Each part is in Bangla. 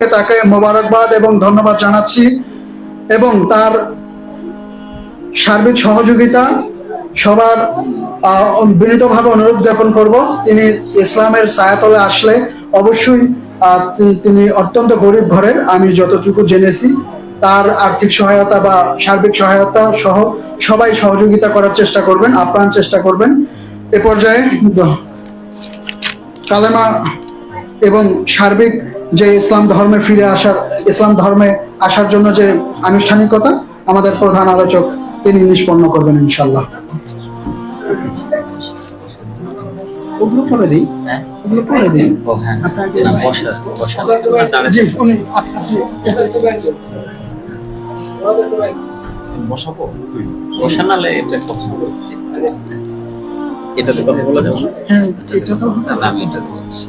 তাকে মোবারকবাদ এবং ধন্যবাদ জানাচ্ছি এবং তার সার্বিক সহযোগিতা সবার বিনীতভাবে অনুরোধ জ্ঞাপন করব। তিনি ইসলামের ছায়াতলে আসলে অবশ্যই তিনি অত্যন্ত গরিব ঘরের, আমি যতটুকু জেনেছি। তার আর্থিক সহায়তা বা সার্বিক সহায়তা সহ সবাই সহযোগিতা করার চেষ্টা করবেন, আপ্রাণ চেষ্টা করবেন। এ পর্যায়ে কালেমা এবং সার্বিক যে ইসলাম ধর্মে ফিরে আসার ইসলাম ধর্মে আসার জন্য যে আনুষ্ঠানিকতা আমাদের প্রধান আলোচক তিনি নিষ্পন্ন করবেন ইনশাল্লাহ ওগুলো করে দিই। ওগুলো করে দিই। ও হ্যাঁ। আপনি- বসাবো? বসা এটা কথা বলছি। কথা বলা যাবে না? হ্যাঁ এটা তো না, আমি এটা বলছি।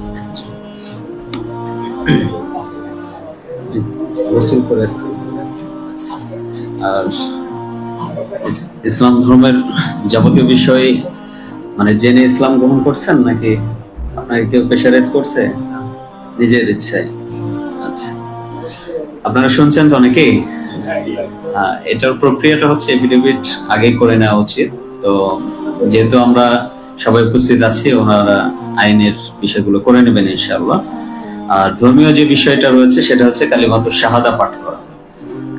করে আর ইসলাম ধর্মের যাবতীয় বিষয় মানে জেনে ইসলাম গ্রহণ করছেন নাকি আপনাকে কেউ প্রেশারাইজ করছে? নিজের ইচ্ছায়। আচ্ছা। আপনারা শুনছেন তো অনেকেই? এটার প্রক্রিয়াটা হচ্ছে এফিডেভিট আগে করে নেওয়া উচিত। তো যেহেতু আমরা সবাই উপস্থিত আছি, ওনারা আইনের বিষয়গুলো করে নেবেন ইনশাআল্লাহ। আর ধর্মীয় যে বিষয়টা রয়েছে, সেটা হচ্ছে কালীমাতুর শাহাদা পাঠ করা।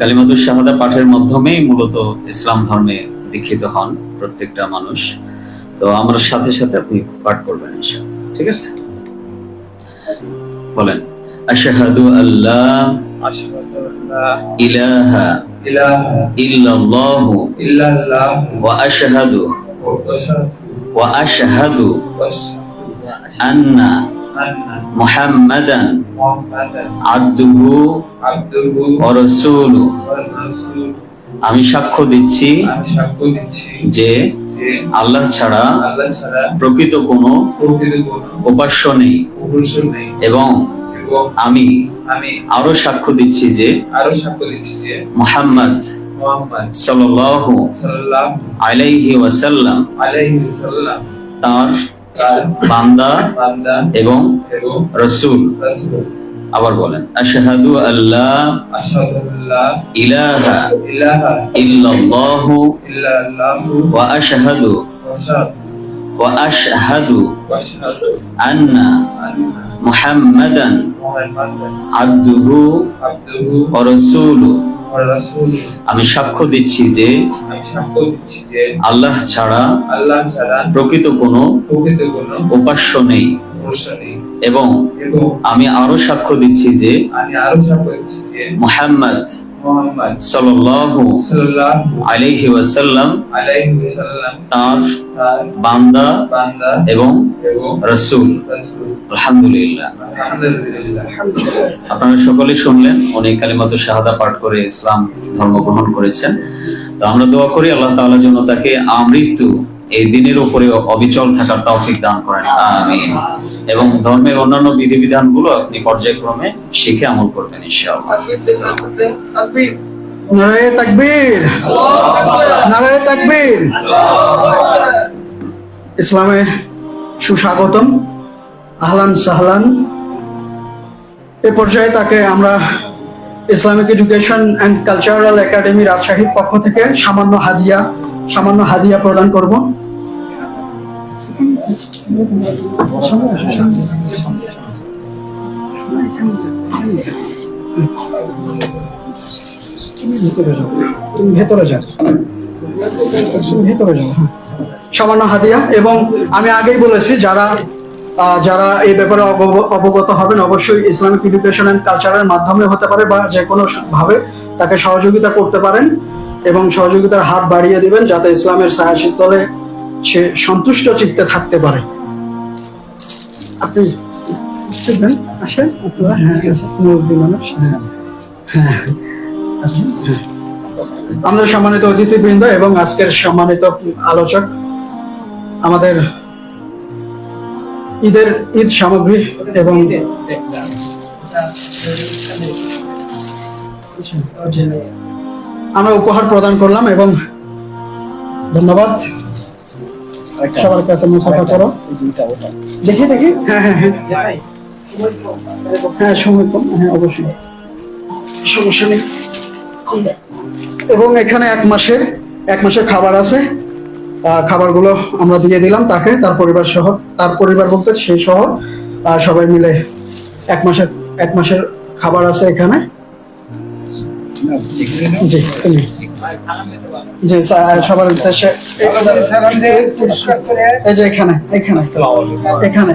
কালীমাতুর শাহাদা পাঠের মাধ্যমেই মূলত ইসলাম ধর্মে দীক্ষিত হন প্রত্যেকটা মানুষ। তো আমরা সাথে সাথে আপনি পাঠ করবেন ঈশা ঠিক আছে? বলেন, আশহাদু আল্লাহ ইলাহা ইল্লাল্লাহু ওয়া আশহাদু ওয়া আশহাদু আন্না محمدا আবদুহু عبده ওয়া রাসূলুহু ورسوله আমি সাক্ষ্য দিচ্ছি আমি সাক্ষ্য দিচ্ছি যে যে আল্লাহ ছাড়া আল্লাহ ছাড়া প্রকৃত কোনো প্রকৃত কোনো উপাস্য নেই পুরুষ নেই এবং এবং আমি আমি আরো সাক্ষ্য দিচ্ছি যে আরো সাক্ষ্য দিচ্ছি যে মুহাম্মদ মোহাম্মদ সাল্লাল্লাহু সাল্লাল্লাহু আলাইহি ওয়াসাল্লাম আলাইহি ওয়াসাল্লাম তার তার বান্দা এবং রাসূল। আবার বলেন আশহাদু আল্লাহ ইলাহা ইল্লাল্লাহু ওয়া আশহাদু ওয়া আশহাদু আন্না মুহাম্মাদান আবদুহু ওয়া রাসূলুহু। আমি সাক্ষ্য দিচ্ছি যে আমি সাক্ষ্য দিচ্ছি যে আল্লাহ ছাড়া আল্লাহ ছাড়া প্রকৃত কোনো প্রকৃত কোনো উপাস্য নেই। এবং এবং আমি আরও সাক্ষ্য দিচ্ছি যে আমি আরও সাক্ষ্য দিচ্ছি যে মুহাম্মদ তার বান্দা এবং রাসূল। আলহামদুলিল্লাহ। আপনারা সকলে শুনলেন উনি কালিমাতু শাহাদা পাঠ করে ইসলাম ধর্ম গ্রহণ করেছেন। তো আমরা দোয়া করি আল্লাহ তাআলা যেন তাকে আমৃত্যু এই দিনের উপরে অবিচল থাকার তৌফিক দান করেন। আমিন। এবং ধর্মের অন্যান্য বিধিবিধানগুলো আপনি পর্যায়ক্রমে শিখে আমল করবেন, ইনশাআল্লাহ। নারায়ে তাকবীর। নারায়ে তাকবীর। ইসলামে সুস্বাগতম। আহলান সাহলান। এ পর্যায়ে তাকে আমরা Islamic education and cultural academy রাজশাহীর পক্ষ থেকে সামান্য হাদিয়া সামান্য হাদিয়া প্রদান করব। সামান্য হাদিয়া এবং আমি আগেই বলেছি যারা যারা এই ব্যাপারে অবগ- অবগত হবেন, অবশ্যই ইসলামিক এডুকেশন অ্যান্ড কালচারের মাধ্যমে হতে পারে বা যে কোনো ভাবে তাকে সহযোগিতা করতে পারেন এবং সহযোগিতার হাত বাড়িয়ে দিবেন যাতে ইসলামের শীতলে সে সন্তুষ্ট চিত্তে থাকতে পারে। হ্যাঁ হ্যাঁ হ্যাঁ। আমাদের সম্মানিত অতিথিবৃন্দ এবং আজকের সম্মানিত আলোচক, আমাদের ঈদের ঈদ সামগ্রী এবং আমরা উপহার প্রদান করলাম এবং ধন্যবাদ সবার কাছে মুসাফা করো। দেখি দেখি। হ্যাঁ হ্যাঁ হ্যাঁ। হ্যাঁ সময় কম। হ্যাঁ অবশ্যই। সমস্যা নেই। এবং এখানে এক মাসের এক মাসের খাবার আছে। খাবারগুলো আমরা দিয়ে দিলাম তাকে তার পরিবার সহ। তার পরিবার বলতে সেই সহ সবাই মিলে এক মাসের এক মাসের খাবার আছে এখানে। জি জি সবার উদ্দেশ্যে এই যে এখানে এখানে। এখানে।